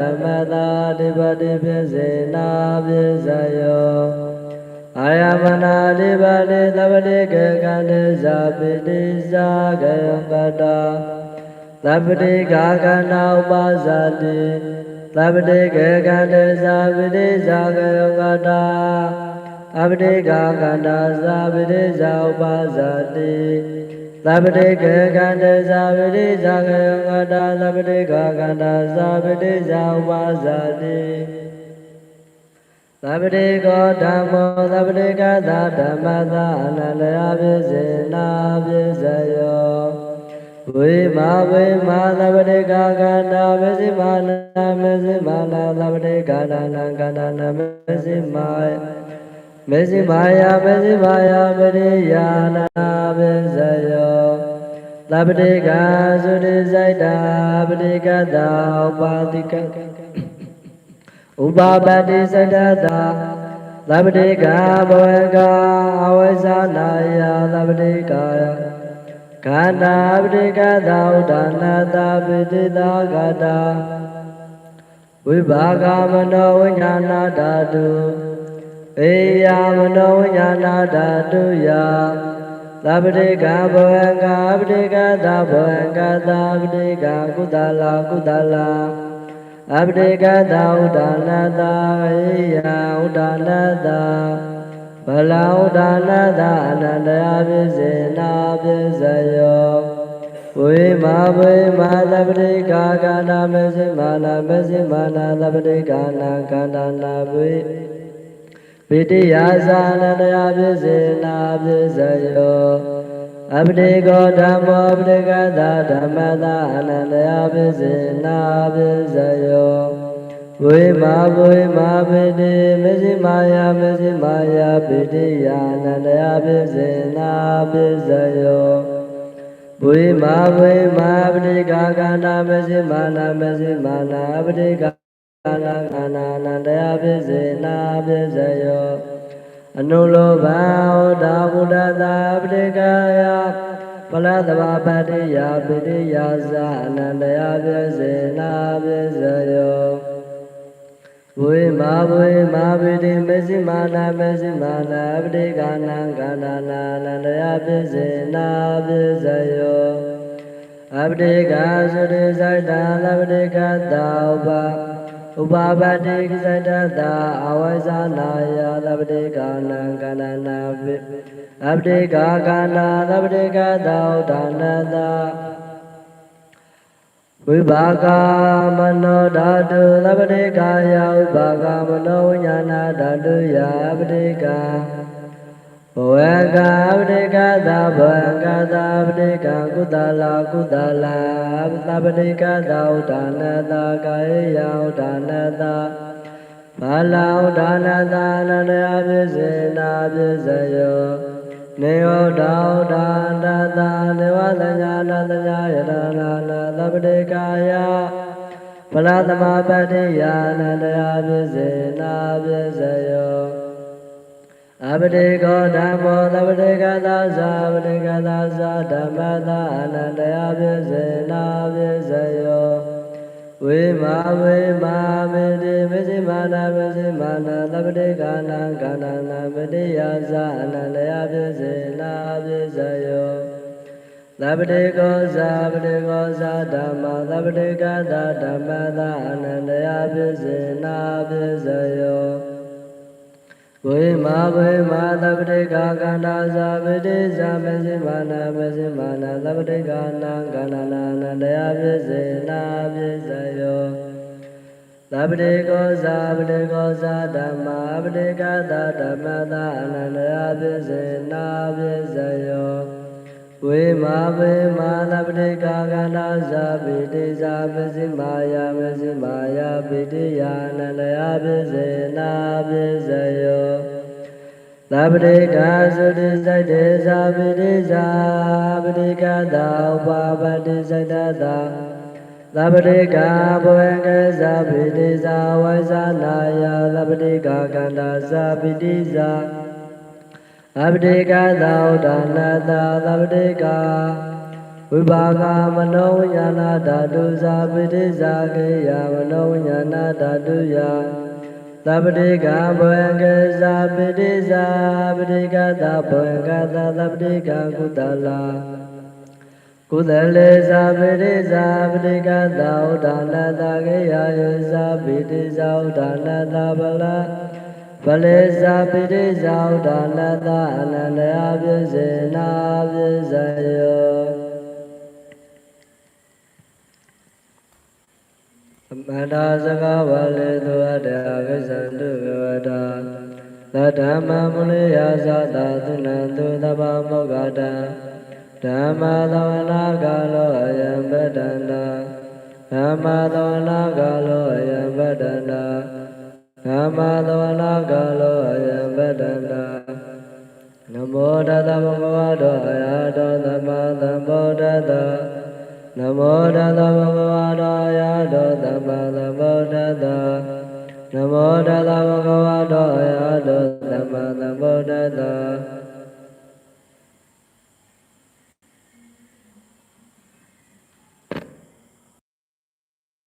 ဓမ္မတာဓိပတိဖြစ်စေနာဖြစ်စယောအာယမနာဓိပတိသဗ္ဗတိကေကံတေဇာပိတိဇာကယံပတ္တာသဗ္ဗတိကာကနာဥပါဇာတိသဗ္ဗတိကေကံတေဇာပိတိဇာကယံပတ္တာအပတိကာကန္တာဇာပိတိဇာဥပါဇာတိ သဗ္ဗတိကေကန္တေဇာပိတိဇာကယံကတာသဗ္ဗတိကာကန္တာဇာပိတိဇာဥပါဇာတိသဗ္ဗတိကောဓမ္မောသဗ္ဗတိကသာဓမ္မသာအနန္တရာပိစေနာပိစယောဝိမာဝိမာသဗ္ဗတိကာကန္တာမေစိမာနာမေစိမာနာသဗ္ဗတိကာဏနာကန္တာနာမေစိမာယ မေဇိမာယမေဇိမာယပရိယာနာပိစယောသဗ္ဗတိကာသုတိစိုက်တာပရိကတာဥပါတိကဥပါပတိစတ္တတာသဗ္ဗတိကာဘဝကအဝိဇ္ဇနာယသဗ္ဗတိကာယခန္ဓာပရိကတာဥဒနာတာပိတိတာဂတာဝိဘာဂမနောဝိညာဏဓာတုေ ယမနောဝိညာဏဓာတုယသဗ္ဗတိကဘဝံကပတိကသဘဝံကသဗ္ဗတိကကုသလာကုသလာအပတိကသဥဒါနတာဟိယဥဒါနတာဗလာဥဒါနတာအနန္တရာပိစေနာပိစယောဝိမာဝိမာသဗ္ဗတိကာကနာမေစိမာနာမေစိမာနာသဗ္ဗတိကာနာကန္တနာဝိ ပိတိယာသာနန္တရာပိစေနာပိစယောအပတိကောဓမ္မောပတိကသာဓမ္မသာအနန္တရာပိစေနာပိစယောဝိမာဝိမာပိတိမေဇိမာယမေဇိမာယပိတိယာအနန္တရာပိစေနာပိစယောဝိမာဝိမာပတိကာကန္တာမေဇိမာနာမေဇိမာနာပတိကာ ကာလခန္ဓာအနန္တယပိစေနာပိစယောအနုလောဘဟောတာဘုဒ္ဓသာပတိကာယပလသဘာပတိယပိတိယသအနန္တယပိစေနာပိစယောဝိမာဝိမာပိတိမဇ္ဈိမာနာမဇ္ဈိမာနာပတိကာနံခန္ဓာနာအနန္တယပိစေနာပိစယောအပတိကာသုတိဇိတံလပတိကသာဥပါ ဥပါပတိကိစ္စတတာအဝိဇ္ဇနာယသဗ္ဗတိကာနံကန္နနာပိအပတိကာကာနာသဗ္ဗတိကသောဒါနတာဝိဘာကမနောဓာတုသဗ္ဗတိကာယဥပါကမနောဝိညာဏဓာတုယအပတိကာဘ ဝကပတိကသာဘဝကသာပတိကကုသလာကုသလာသဗ္ဗတိကသာဥဒါနတာကာယယဥဒါနတာဘာလာဥဒါနတာအနန္တအပိစေနာပိစယောနေဝဒါဥဒါနတာနေဝသညာနာသညာယတနာနာသဗ္ဗတိကာယဗလာသမပတ္တိယာနန္တအပိစေနာပိစယော အပတိကောဓမ္မောသဗ္ဗတေကသာသာပတိကသာသာဓမ္မသာအနန္တယပိစေနာပိစယောဝိမာဝိမာမေတိမေစိမာနာမေစိမာနာသဗ္ဗတေကာနံကာနနာပတိယသအနန္တယပိစေနာပိစယောသဗ္ဗတေကောဇာပတိကောဇာဓမ္မသဗ္ဗတေကသာဓမ္မသာအနန္တယပိစေနာပိစယော ဝိမာဝိမာသဗ္ဗတိကာကန္တာဇာပတိဇာမဇိမာနာမဇိမာနာသဗ္ဗတိကာနံကန္နနာနန္တယပိစေနာပိစယောသဗ္ဗတိကောဇာပတိကောဇာဓမ္မာပတိကသာဓမ္မသာအနန္တယပိစေနာပိစယော ဝိမာဝိမာသဗ္ဗတိကာကန္တာဇာပိတိဇာမဇိမာယမဇိမာယပိတိယာနန္တယပိစေနာပိစယောသဗ္ဗတိကာသုတိစိုက်တေဇာပိတိဇာပတိကသာဥပါပတိစိုက်တသာသဗ္ဗတိကာဘဝံကေဇာပိတိဇာဝိဇာနာယသဗ္ဗတိကာကန္တာဇာပိတိဇာ သဗ္ဗတိကသာဥဒနာသာသဗ္ဗတိကာဝိပါကမနောဝိညာဏဓာတုဇာပိဋိဇာကေယမနောဝိညာဏဓာတုယသဗ္ဗတိကဘဝံကေဇာပိဋိဇာပိဋိကသဘဝံကသသဗ္ဗတိကကုသလာကုသလေဇာပိဋိဇာပိဋိကသဥဒ္ဒါနတကေယယေဇာပိဋိဇာဥဒ္ဒါနတဗလာ ဗလေဇာပိဋိဇာဥဒ္ဒါနတအနန္တယပြည့်စေနာပြည့်စေယောမန္တာစကားဝလေသူအတ္တအကိစ္စံတုဘဝတာသတ္တမမုလေယသတာသုနံသူသဗ္ဗမောဂတံဓမ္မသဝနာကာလောအယံပတ္တန္တာဓမ္မသဝနာကာလောအယံပတ္တန္တာ ဓမ္မသဝနာကာလောအယံပတ္တန္တာနမောတတဗုဒ္ဓဝါဒောအရာတောသမ္မာသမ္ဗုဒ္ဓတ္တနမောတသဗ္ဗဝါဒာယတောသမ္မာသမ္ဗုဒ္ဓတ္တနမောတသဗ္ဗဝါဒောယတောသမ္မာသမ္ဗုဒ္ဓတ္တ